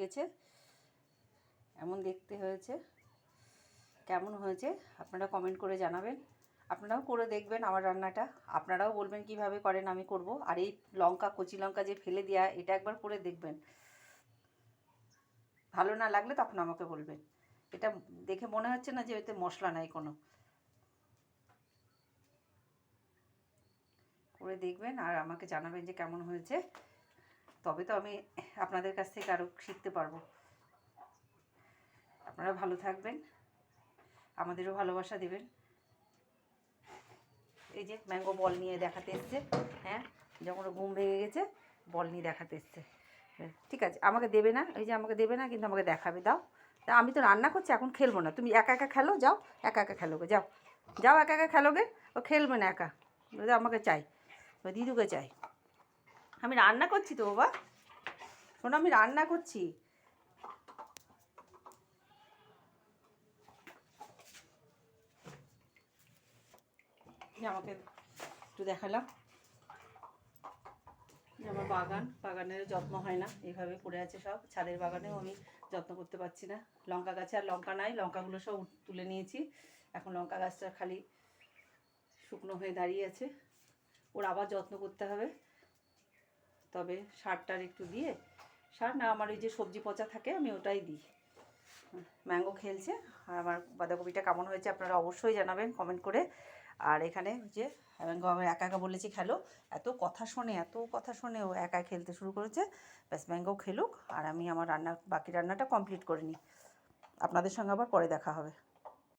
গেছে। এমন দেখতে হয়েছে। কেমন হয়েছে? আপনারা কমেন্ট করে জানাবেন। আপনারাও করে দেখবেন আমার রান্নাটা। আপনারাও বলবেন কীভাবে করেন, আমি করব। আর এই লঙ্কা, কচি লঙ্কা যে ফেলে দেওয়া এটা একবার করে দেখবেন। ভালো না লাগলে তখন আমাকে বলবেন। এটা দেখে মনে হচ্ছে না যে এতে মশলা নাই কোনো। করে দেখবেন আর আমাকে জানাবেন যে কেমন হয়েছে। তবে তো আমি আপনাদের কাছ থেকে আরও শিখতে পারব। আপনারা ভালো থাকবেন। আমাদেরও ভালোবাসা দেবেন। এই যে ম্যাঙ্গো বল নিয়ে দেখাতে এসছে হ্যাঁ? যখন ঘুম ভেঙে গেছে বল নিয়ে দেখাতে এসছে। হ্যাঁ, ঠিক আছে। আমাকে দেবে না এই যে আমাকে দেবে না কিন্তু আমাকে দেখাবে দাও। তা আমি তো রান্না করছি এখন খেলব না। তুমি একা একা খেলো যাও একা একা খেলো গে যাও। যাও একা একা খেলো গে ও খেলবে না একা। আমাকে চাই। দিদুকে চাই। আমি রান্না করছি তো, বাবা। শোনো, আমি রান্না করছি। আমাকে একটু দেখালাম। আমার বাগান, বাগানের যত্ন হয় না এইভাবে পড়ে আছে সব। ছাদের বাগানেও আমি যত্ন করতে পারছি না। লঙ্কা গাছে আর লঙ্কা নাই, লঙ্কাগুলো সব তুলে নিয়েছি। এখন লঙ্কা গাছটা খালি শুকনো হয়ে দাঁড়িয়ে আছে। ওর আবার যত্ন করতে হবে। তবে সারটার একটু দিয়ে। সার না, আমার ওই যে সবজি পচা থাকে, আমি ওটাই দিই। ম্যাঙ্গো খেলছে আর আমার বাঁধাকপিটা কেমন হয়েছে আপনারা অবশ্যই জানাবেন কমেন্ট করে। আর এখানে যে ম্যাঙ্গো একা একা বলেছি খেলো, এত কথা শোনে, এত কথা শোনে, ও একা খেলতে শুরু করেছে। ব্যাস, ম্যাঙ্গো খেলুক, আর আমি আমার রান্না, বাকি রান্নাটা কমপ্লিট করে নিই। আপনাদের সঙ্গে আবার পরে দেখা হবে।